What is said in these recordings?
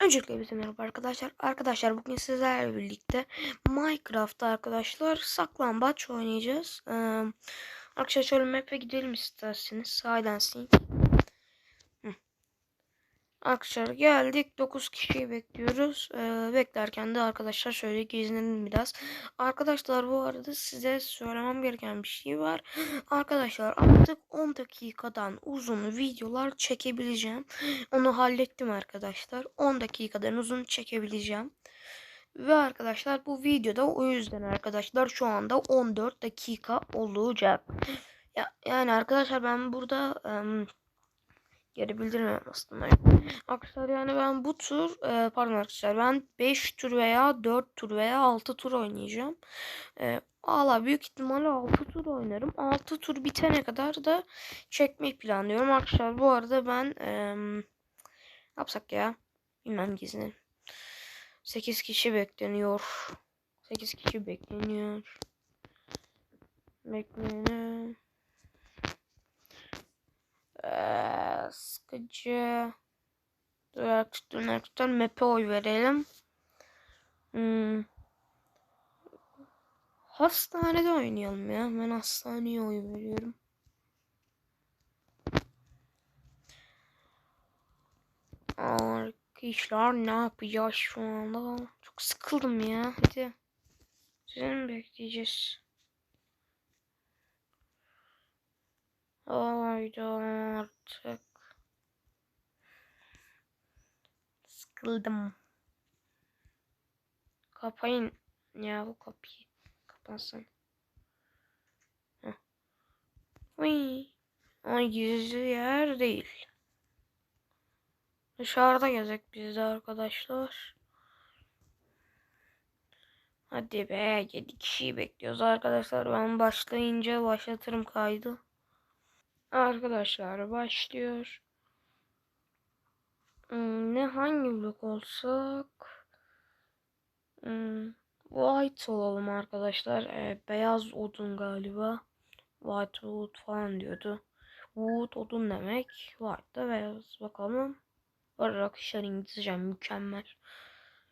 Öncelikle bize merhaba arkadaşlar. Arkadaşlar bugün sizlerle birlikte Minecraft'ta arkadaşlar saklambaç oynayacağız. Ee, arkadaşlar şöyle map'e gidelim isterseniz. Hı. Arkadaşlar geldik. 9 kişiyi bekliyoruz. Ee, beklerken de arkadaşlar şöyle gezinelim biraz. Arkadaşlar bu arada size söylemem gereken bir şey var. Arkadaşlar artık 10 dakikadan uzun videolar çekebileceğim. Onu hallettim arkadaşlar. 10 dakikadan uzun çekebileceğim. Ve arkadaşlar bu videoda o yüzden arkadaşlar şu anda 14 dakika olacak. Ya, yani arkadaşlar ben burada ım, geri bildirmem aslında. Arkadaşlar yani ben bu tur e, pardon arkadaşlar ben 5 tur veya 4 tur veya 6 tur oynayacağım. E, Valla büyük ihtimalle 6 tur oynarım. 6 tur bitene kadar da çekmeyi planlıyorum. Arkadaşlar bu arada ben e, yapsak ya bilmem gizli. 8 kişi bekleniyor. 8 kişi bekleniyor. Bekleniyor. Ee, sıkıcı. Dur arkadaşlar, arkadaşlar map'e oy verelim. Hmm. Hastanede oynayalım ya. Ben hastaneye oy veriyorum. Arkadaşlar ne yapacağız şu anda? Çok sıkıldım ya. Hadi. Sizi mi bekleyeceğiz? Haydi artık. Sıkıldım. Kapayın ya bu kapıyı. Kapansın. Heh. Ay gizli yer değil. Dışarıda gezek biz de arkadaşlar. Hadi be 7 kişiyi bekliyoruz arkadaşlar. Ben başlayınca başlatırım kaydı. Arkadaşlar başlıyor. Hmm, ne hangi blok olsak? Hmm, white olalım arkadaşlar. Ee, beyaz odun galiba. White wood falan diyordu. Wood odun demek. White da beyaz. Bakalım. Arkadaşlar İngilizce mükemmel.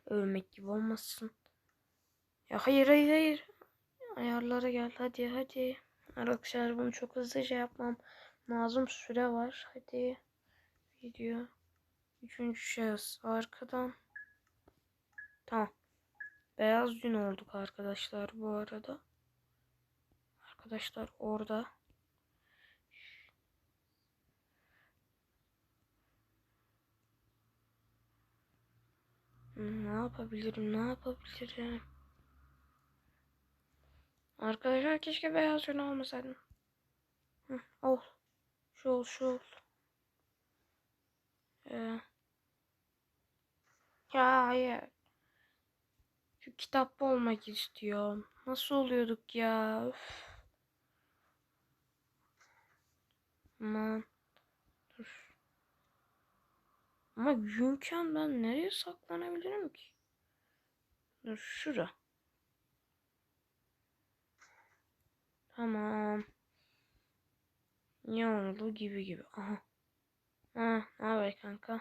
Övmek gibi olmasın. Ya hayır hayır hayır. Ayarlara gel hadi hadi. Arkadaşlar bunu çok hızlıca yapmam lazım. Süre var. Hadi. Video. Üçüncü şahıs arkadan. Tamam. Beyaz gün olduk arkadaşlar bu arada. Arkadaşlar orada. Ne yapabilirim? Ne yapabilirim? Arkadaşlar keşke beyaz gün olmasaydım. Hı, ol. Şu ol, şu ol. Ee, ya hayır. Şu kitapta olmak istiyorum. Nasıl oluyorduk ya? Üf. Aman. Dur. Ama günken ben nereye saklanabilirim ki? Dur şura. Tamam. Ne oldu gibi gibi. Aha. Ha, ne haber kanka?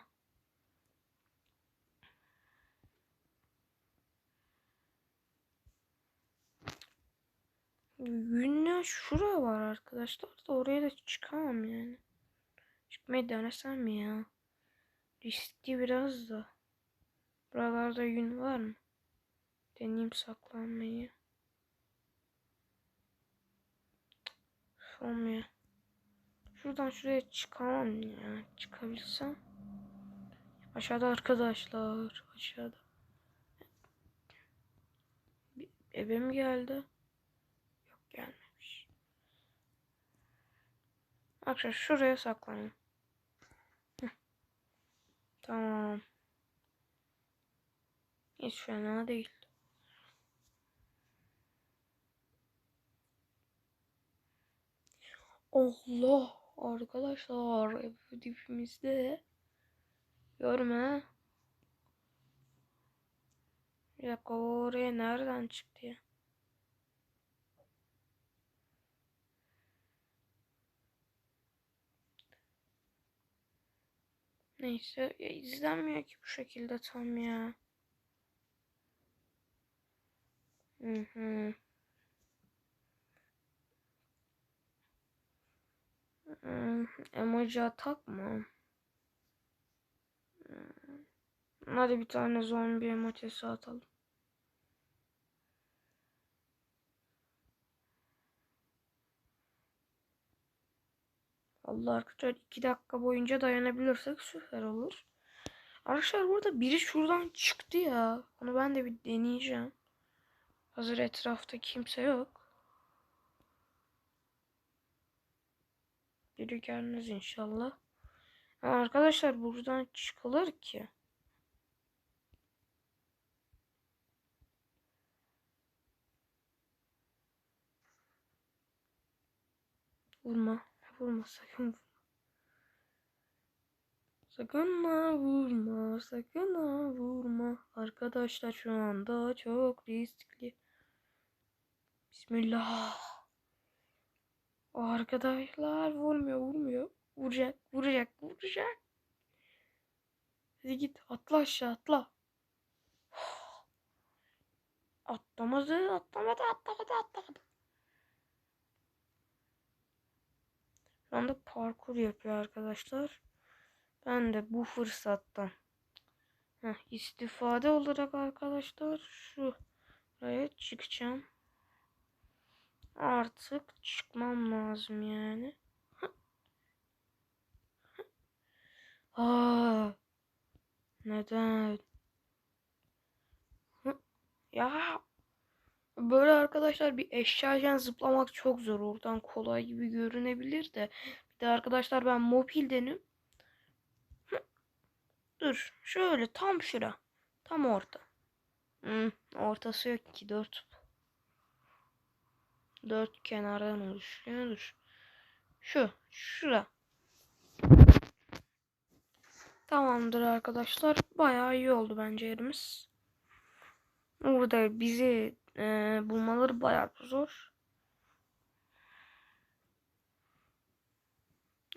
Günler şura var arkadaşlar da oraya da çıkamam yani. Çıkmayı denesem ya? Riskli biraz da. Buralarda gün var mı? Deneyim saklanmayı. Olmuyor. Şuradan şuraya çıkamam ya. Çıkabilsem. Aşağıda arkadaşlar. Aşağıda. Bir mi geldi? Yok gelmemiş. Arkadaşlar şuraya saklanın. Heh. Tamam. Hiç fena değil. Allah arkadaşlar ev dibimizde. Görme. Bir oraya nereden çıktı ya? Neyse ya izlenmiyor ki bu şekilde tam ya. Hı hı. Emoji atak mı? Hmm. Hadi bir tane zombi emojisi atalım. Allah arkadaşlar 2 dakika boyunca dayanabilirsek süper olur. Arkadaşlar burada biri şuradan çıktı ya. Onu ben de bir deneyeceğim. Hazır etrafta kimse yok. Biri gelmez inşallah. Arkadaşlar buradan çıkılır ki. Vurma. Vurma sakın vurma. Sakın ha vurma. Sakın ha vurma. Arkadaşlar şu anda çok riskli. Bismillah. Arkadaşlar vurmuyor vurmuyor. Vuracak vuracak vuracak. Hadi git atla aşağı atla. Atlamadı atlamadı atlamadı atlamadı. Şu anda parkur yapıyor arkadaşlar. Ben de bu fırsattan heh, istifade olarak arkadaşlar şu buraya çıkacağım. Artık çıkmam lazım yani. Aa, neden? Ya böyle arkadaşlar bir eşyayken zıplamak çok zor. Oradan kolay gibi görünebilir de. Bir de arkadaşlar ben mobildenim. Dur şöyle tam şura. Tam orta. Hmm, ortası yok ki dört. Dört kenardan oluşuyor. Şu. Şura. Tamamdır arkadaşlar. Bayağı iyi oldu bence yerimiz. Burada bizi e, bulmaları bayağı zor.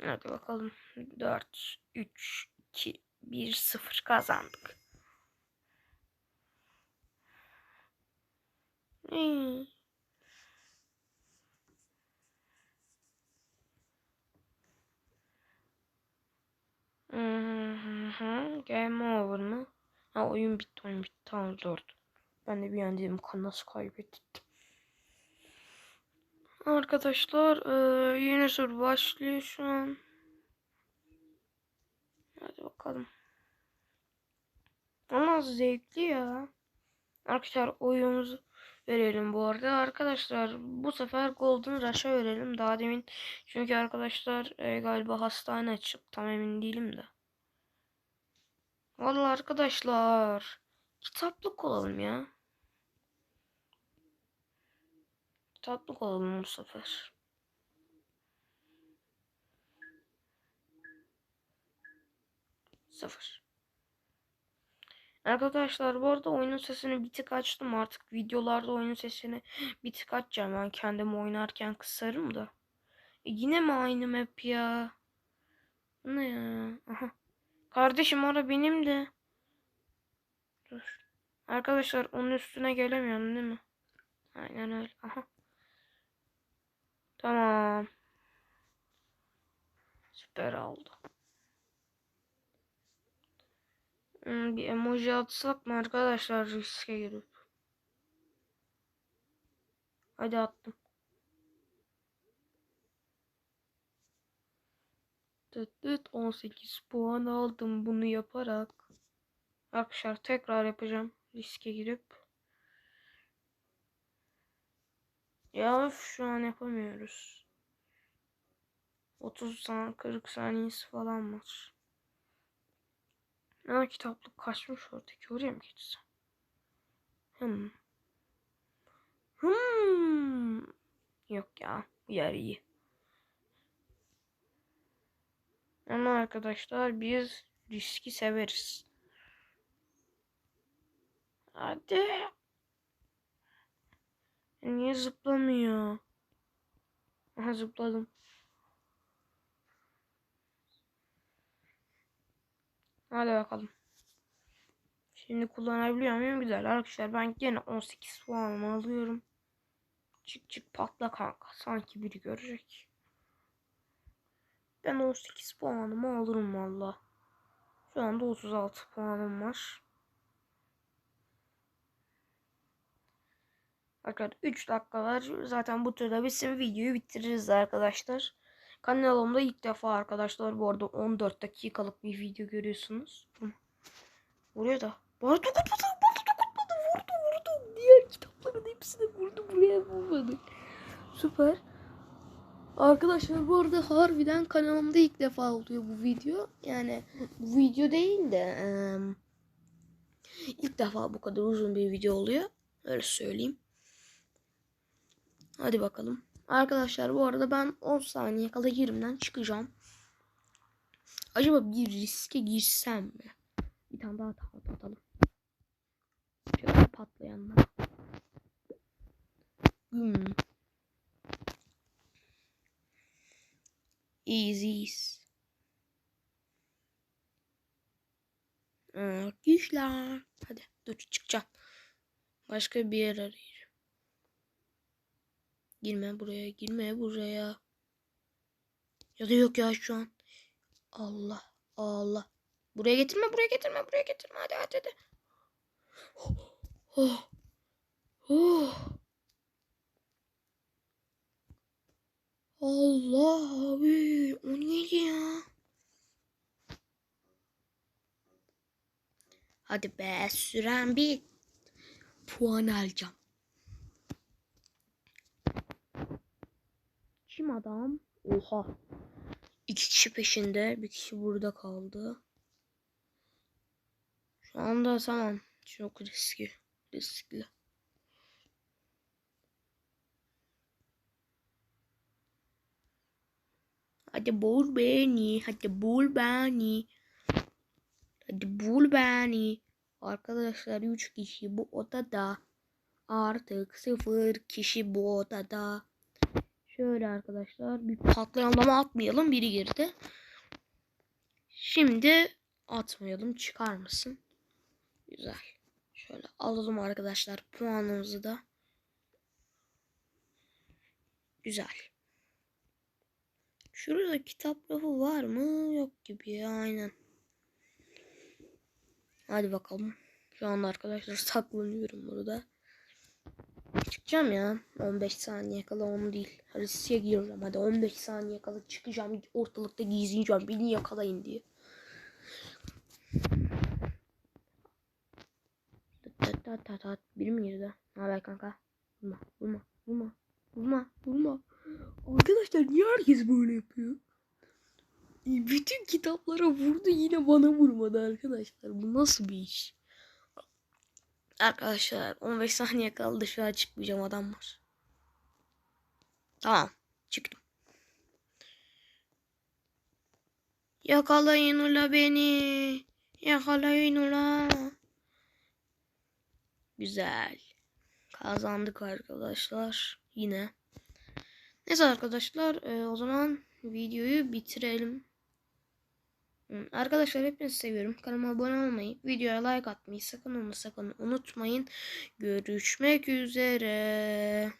Hadi bakalım. 4, 3, 2, 1, 0 kazandık. Hmm. Hı Game over mı? Ha oyun bitti oyun bitti. Tamam dört. Ben de bir an dedim nasıl kaybettim. Arkadaşlar e, yeni soru başlıyor şu an. Hadi bakalım. Ama zevkli ya. Arkadaşlar oyunumuzu verelim bu arada. Arkadaşlar bu sefer Golden Rush'a verelim. Daha demin çünkü arkadaşlar e, galiba hastane açık. Tam emin değilim de. Vallahi arkadaşlar kitaplık olalım ya. Kitaplık olalım bu sefer. Sıfır. Arkadaşlar bu arada oyunun sesini bir tık açtım artık videolarda oyunun sesini bir tık açacağım ben kendim oynarken kısarım da. E yine mi aynı map ya? Ne ya? Aha. Kardeşim orada benim de. Dur. Arkadaşlar onun üstüne gelemiyorum değil mi? Aynen öyle. Aha. Tamam. Süper oldu. Hmm, bir emoji atsak mı arkadaşlar riske girip? Hadi attım. Tıt tıt 18 puan aldım bunu yaparak. Arkadaşlar tekrar yapacağım. Riske girip. Ya şu an yapamıyoruz. 30 saniye 40 saniyesi falan var. Aa kitaplık kaçmış oradaki oraya mı geçsem? Hmm. Hmm. Yok ya bu yer iyi. Ama arkadaşlar biz riski severiz. Hadi. Niye zıplamıyor? Aha zıpladım. Hadi bakalım. Şimdi kullanabiliyor muyum? Güzel arkadaşlar. Ben gene 18 puanımı alıyorum. Çık çık patla kanka. Sanki biri görecek. Ben 18 puanımı alırım valla. Şu anda 36 puanım var. Arkadaşlar 3 dakika var. Zaten bu turda bitsin videoyu bitiririz arkadaşlar. Kanalımda ilk defa arkadaşlar bu arada 14 dakikalık bir video görüyorsunuz. Vuruyor da. Bu arada dokunmadı. Bana dokunmadı. Vurdu vurdu. Diğer kitapların hepsine vurdu. Buraya vurmadı. Süper. Arkadaşlar bu arada harbiden kanalımda ilk defa oluyor bu video. Yani bu video değil de ilk defa bu kadar uzun bir video oluyor. Öyle söyleyeyim. Hadi bakalım. Arkadaşlar bu arada ben 10 saniye kala yerimden çıkacağım. Acaba bir riske girsem mi? Bir tane daha taht atalım. Şöyle patlayanlar. Hmm. Easy. Güçler. Hadi dur çıkacağım. Başka bir yer arayayım. Girme buraya, girme buraya. Ya da yok ya şu an. Allah, Allah. Buraya getirme, buraya getirme, buraya getirme. Hadi hadi hadi. Oh, oh, oh. Allah abi, o neydi ya? Hadi be, süren bir puan alacağım. Adam? Oha. İki kişi peşinde. Bir kişi burada kaldı. Şu anda tamam. Çok riskli. Riskli. Hadi bul beni. Hadi bul beni. Hadi bul beni. Arkadaşlar 3 kişi bu odada. Artık 0 kişi bu odada. Şöyle arkadaşlar bir patlayanlama atmayalım. Biri girdi. Şimdi atmayalım. Çıkar mısın? Güzel. Şöyle alalım arkadaşlar puanımızı da. Güzel. Şurada kitap rafı var mı? Yok gibi ya aynen. Hadi bakalım. Şu anda arkadaşlar saklanıyorum burada. Çıkacağım ya. 15 saniye kala onu değil. Riske gireceğim. Hadi 15 saniye kala çıkacağım. Ortalıkta gizleyeceğim. Beni yakalayın diye. Tat tat tat. Biri mi girdi? Ne haber kanka? Vurma, vurma, vurma, vurma, vurma. Arkadaşlar niye herkes böyle yapıyor? E, Bütün kitaplara vurdu yine bana vurmadı arkadaşlar. Bu nasıl bir iş? Arkadaşlar 15 saniye kaldı şu an çıkmayacağım adam var. Tamam çıktım. Yakalayın ula beni. Yakalayın ula. Güzel. Kazandık arkadaşlar. Yine. Neyse arkadaşlar e, o zaman videoyu bitirelim. Hı, Arkadaşlar hepinizi seviyorum. Kanalıma abone olmayı, videoya like atmayı sakın ama sakın unutmayın. Görüşmek üzere.